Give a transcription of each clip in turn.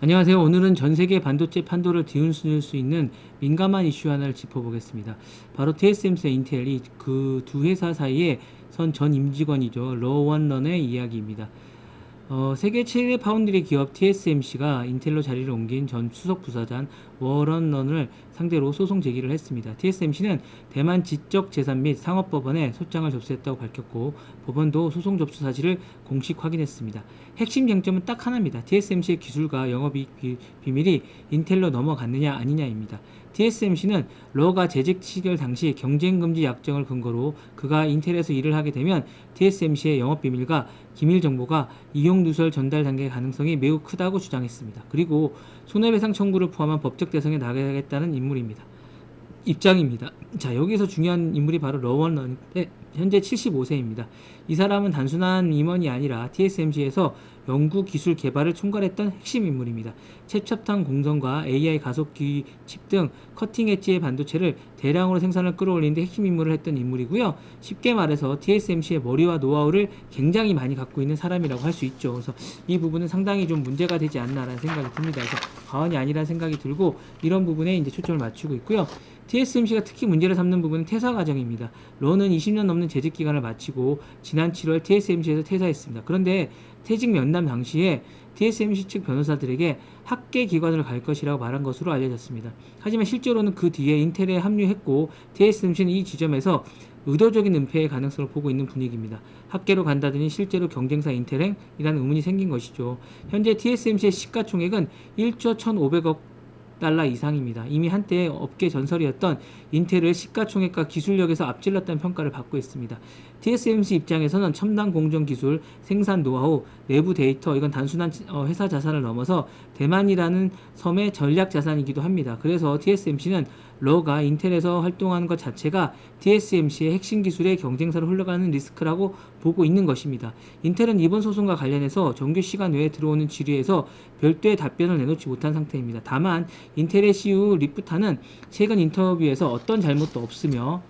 안녕하세요. 오늘은 전 세계 반도체 판도를 뒤흔들 수 있는 민감한 이슈 하나를 짚어보겠습니다. 바로 TSMC 인텔이 그 두 회사 사이에 선 전 임직원이죠. 로원런의 이야기입니다. 어, 세계 최대 파운드리 기업 TSMC가 인텔로 자리를 옮긴 전 수석 부사장 워런 런을 상대로 소송 제기를 했습니다. TSMC는 대만 지적재산 및 상업법원에 소장을 접수했다고 밝혔고 법원도 소송 접수 사실을 공식 확인했습니다. 핵심 쟁점은 딱 하나입니다. TSMC의 기술과 영업이익 비- 비밀이 인텔로 넘어갔느냐 아니냐입니다. TSMC는 러가 재직 시절 당시 경쟁금지 약정을 근거로 그가 인텔에서 일을 하게 되면 TSMC의 영업 비밀과 기밀 정보가 이용 누설 전달 단계 가능성이 매우 크다고 주장했습니다. 그리고 손해배상 청구를 포함한 법적 대상에 나가겠다는 인물입니다. 입장입니다. 자, 여기서 중요한 인물이 바로 러원런인데 현재 75세입니다. 이 사람은 단순한 임원이 아니라 TSMC에서 연구 기술 개발을 총괄했던 핵심 인물입니다. 최첨단 공정과 AI 가속기 칩 등 커팅 엣지의 반도체를 대량으로 생산을 끌어올리는데 핵심 임무를 했던 인물이고요. 쉽게 말해서 TSMC의 머리와 노하우를 굉장히 많이 갖고 있는 사람이라고 할 수 있죠. 그래서 이 부분은 상당히 좀 문제가 되지 않나라는 생각이 듭니다. 그래서 과언이 아니라는 생각이 들고 이런 부분에 이제 초점을 맞추고 있고요. TSMC가 특히 문제를 삼는 부분은 퇴사 과정입니다. 러는 20년 넘는 재직 기간을 마치고 지난 7월 TSMC에서 퇴사했습니다. 그런데 퇴직 면담 당시에 TSMC 측 변호사들에게 학계 기관으로 갈 것이라고 말한 것으로 알려졌습니다. 하지만 실제로는 그 뒤에 인텔에 합류했고 TSMC는 이 지점에서 의도적인 은폐의 가능성을 보고 있는 분위기입니다. 학계로 간다더니 실제로 경쟁사 인텔행이라는 의문이 생긴 것이죠. 현재 TSMC의 시가총액은 1조 1,500억 달러 이상입니다. 이미 한때 업계 전설이었던 인텔을 시가총액과 기술력에서 앞질렀다는 평가를 받고 있습니다. TSMC 입장에서는 첨단 공정 기술, 생산 노하우, 내부 데이터 이건 단순한 어, 회사 자산을 넘어서 대만이라는 섬의 전략 자산이기도 합니다. 그래서 TSMC는 러가 인텔에서 활동하는 것 자체가 TSMC의 핵심 기술의 경쟁사로 흘러가는 리스크라고 보고 있는 것입니다. 인텔은 이번 소송과 관련해서 정규 시간 외에 들어오는 질의에서 별도의 답변을 내놓지 못한 상태입니다. 다만 인텔의 CEO 리프타는 최근 인터뷰에서 어떤 잘못도 없으며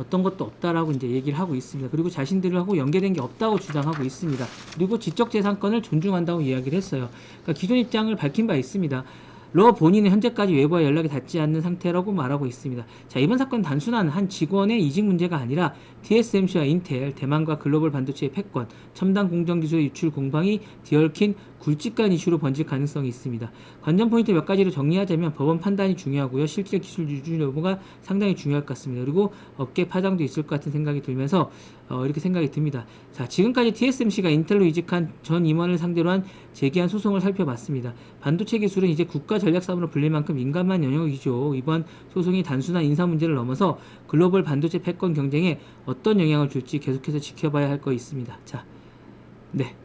어떤 것도 없다라고 이제 얘기를 하고 있습니다. 그리고 자신들하고 연계된 게 없다고 주장하고 있습니다. 그리고 지적재산권을 존중한다고 이야기를 했어요. 그러니까 기존 입장을 밝힌 바 있습니다. 러 본인은 현재까지 외부와 연락이 닿지 않는 상태라고 말하고 있습니다. 자, 이번 사건은 단순한 한 직원의 이직 문제가 아니라 TSMC와 인텔, 대만과 글로벌 반도체의 패권, 첨단 공정 기술의 유출 공방이 뒤얽힌 굵직한 이슈로 번질 가능성이 있습니다. 관전 포인트 몇 가지로 정리하자면 법원 판단이 중요하고요. 실제 기술 유출 여부가 상당히 중요할 것 같습니다. 그리고 업계 파장도 있을 것 같은 생각이 들면서 어, 이렇게 생각이 듭니다. 자, 지금까지 TSMC가 인텔로 이직한 전 임원을 상대로 한 제기한 소송을 살펴봤습니다. 반도체 기술은 이제 국가 전략 사업으로 불릴 만큼 민감한 영역이죠. 이번 소송이 단순한 인사 문제를 넘어서 글로벌 반도체 패권 경쟁에 어떤 영향을 줄지 계속해서 지켜봐야 할 거 있습니다. 자, 네.